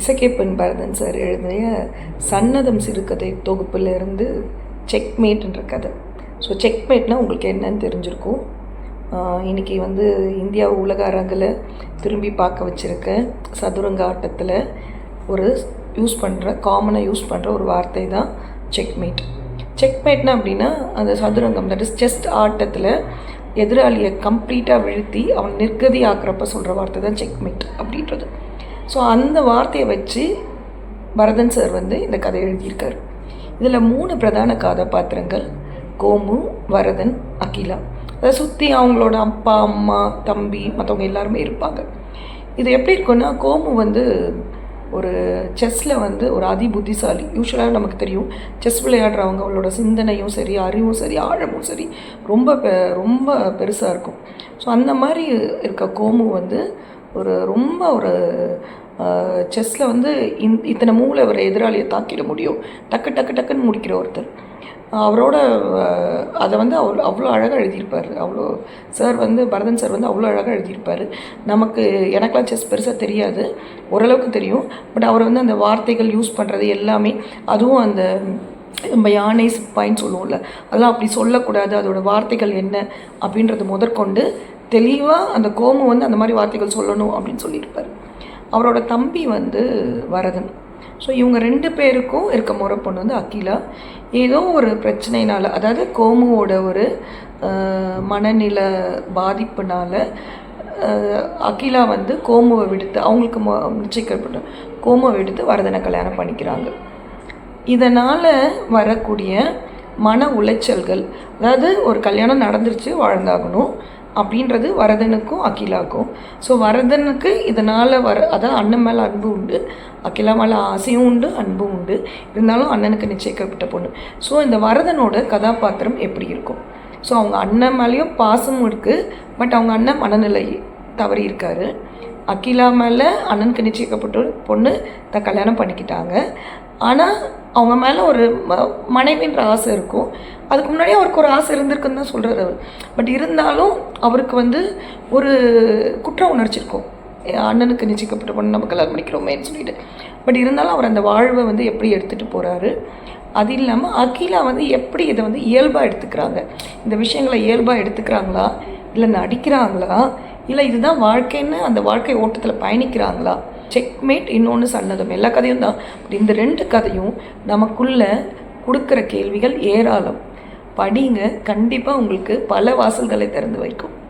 Isakkiappan Bharathan sir எழுதிய சன்னதம் சிறுகதை தொகுப்பிலிருந்து செக்மேட்ன்ற கதை. ஸோ செக்மேட்னா உங்களுக்கு என்னன்னு தெரிஞ்சிருக்கும். இன்றைக்கி இன்னைக்கு வந்து இந்தியா உலக அரங்கில் திரும்பி பார்க்க வச்சுருக்க சதுரங்க ஆட்டத்தில் ஒரு யூஸ் பண்ணுற காமனாக யூஸ் பண்ணுற ஒரு வார்த்தை தான் செக்மேட் செக்மேட்னா அப்படின்னா அந்த சதுரங்கம் தட் இஸ் செஸ்ட் ஆட்டத்தில் எதிராளியை கம்ப்ளீட்டாக வீழ்த்தி அவன் நிர்கதி ஆக்குறப்ப சொல்கிற வார்த்தை தான் செக்மேட் அப்படின்றது. ஸோ அந்த வார்த்தையை வச்சு பரதன் சார் வந்து இந்த கதை எழுதியிருக்காரு. இதில் மூணு பிரதான கதாபாத்திரங்கள் கோமு வரதன் அகிலா. அதை சுற்றி அவங்களோட அப்பா அம்மா தம்பி மற்றவங்க எல்லாருமே இருப்பாங்க. இது எப்படி இருக்குன்னா கோமு வந்து ஒரு செஸ்ஸில் வந்து ஒரு அதி புத்திசாலி யூஸ்வலாக நமக்கு தெரியும் செஸ் விளையாடுறவங்க அவங்களோட சிந்தனையும் சரி அறிவும் சரி ஆழமும் சரி ரொம்ப பெ- ரொம்ப பெருசாக இருக்கும். ஸோ அந்த மாதிரி இருக்க கோமு வந்து ஒரு ரொம்ப ஒரு செஸ்ஸில் வந்து இந் இத்தனை மூளை ஒரு எதிராளியை தாக்கிட முடியும். டக்கு டக்கு டக்குன்னு முடிக்கிற ஒருத்தர். அவரோட அதை வந்து அவர் அவ்வளோ அழகாக எழுதியிருப்பார். அவ்வளோ சார் வந்து பரதன் சார் வந்து அவ்வளோ அழகாக எழுதியிருப்பார். நமக்கு எனக்கெலாம் செஸ் பெருசாக தெரியாது. ஓரளவுக்கு தெரியும். பட் அவர் வந்து அந்த வார்த்தைகள் யூஸ் பண்ணுறது எல்லாமே அதுவும் அந்த நம்ம யானை சிப்பாயின்னு சொல்லுவோம்ல அதெல்லாம் அப்படி சொல்லக்கூடாது. அதோடய வார்த்தைகள் என்ன அப்படின்றது முதற்கொண்டு தெளிவாக அந்த கோமு வந்து அந்த மாதிரி வார்த்தைகள் சொல்லணும் அப்படின்னு சொல்லியிருப்பார். அவரோட தம்பி வந்து வரதன். ஸோ இவங்க ரெண்டு பேருக்கும் இருக்க முறை பொண்ணு வந்து அகிலா. ஏதோ ஒரு பிரச்சனைனால அதாவது கோமுவோட ஒரு மனநில பாதிப்புனால அகிலா வந்து கோமுவை விடுத்து அவங்களுக்கு நிச்சயிக்கப்பட்ட கோமுவை விடுத்து வரதனை கல்யாணம் பண்ணிக்கிறாங்க. இதனால் வரக்கூடிய மன உளைச்சல்கள் அதாவது ஒரு கல்யாணம் நடந்துருச்சு வாழ்ந்தாகணும் அப்படின்றது வரதனுக்கும் அகிலாக்கும். ஸோ வரதனுக்கு இதனால் வர அதாவது அண்ணன் மேலே அன்பு உண்டு அகிலா மேலே ஆசையும் உண்டு அன்பும் உண்டு. இருந்தாலும் அண்ணனுக்கு நிச்சயிக்கப்பட்ட பொண்ணு. ஸோ இந்த வரதனோட கதாபாத்திரம் எப்படி இருக்கும்? ஸோ அவங்க அண்ணன் மேலேயும் பாசமும் இருக்குது பட் அவங்க அண்ணன் மனநிலை தவறி இருக்காரு அகிலா மேலே அண்ணனுக்கு நிச்சயிக்கப்பட்ட ஒரு பொண்ணு தான் கல்யாணம் பண்ணிக்கிட்டாங்க. ஆனால் அவங்க மேலே ஒரு ம- மனைவின்ற ஆசை இருக்கும். அதுக்கு முன்னாடியே அவருக்கு ஒரு ஆசை இருந்திருக்குன்னு தான் சொல்கிறார் அவர். பட் இருந்தாலும் அவருக்கு வந்து ஒரு குற்ற உணர்ச்சி இருக்கும். அண்ணனுக்கு நிச்சயிக்கப்பட்ட பொண்ணு நம்ம கல்யாணம் பண்ணிக்கிறோமேன்னு சொல்லிட்டு. பட் இருந்தாலும் அவர் அந்த வாழ்வை வந்து எப்படி எடுத்துகிட்டு போகிறாரு அது இல்லாமல் அகிலா வந்து எப்படி இதை வந்து இயல்பாக எடுத்துக்கிறாங்க? இந்த விஷயங்களை இயல்பாக எடுத்துக்கிறாங்களா? இல்லை நடிக்கிறாங்களா? இல்லை இதுதான் வாழ்க்கைன்னு அந்த வாழ்க்கை ஓட்டத்தில் பயணிக்கிறாங்களா? செக்மேட் இன்னொன்று சன்னதம். எல்லா கதையும் தான். பட் இந்த ரெண்டு கதையும் நமக்குள்ள கொடுக்குற கேள்விகள் ஏராளம். படிங்க. கண்டிப்பாக உங்களுக்கு பல வாசல்களை திறந்து வைக்கும்.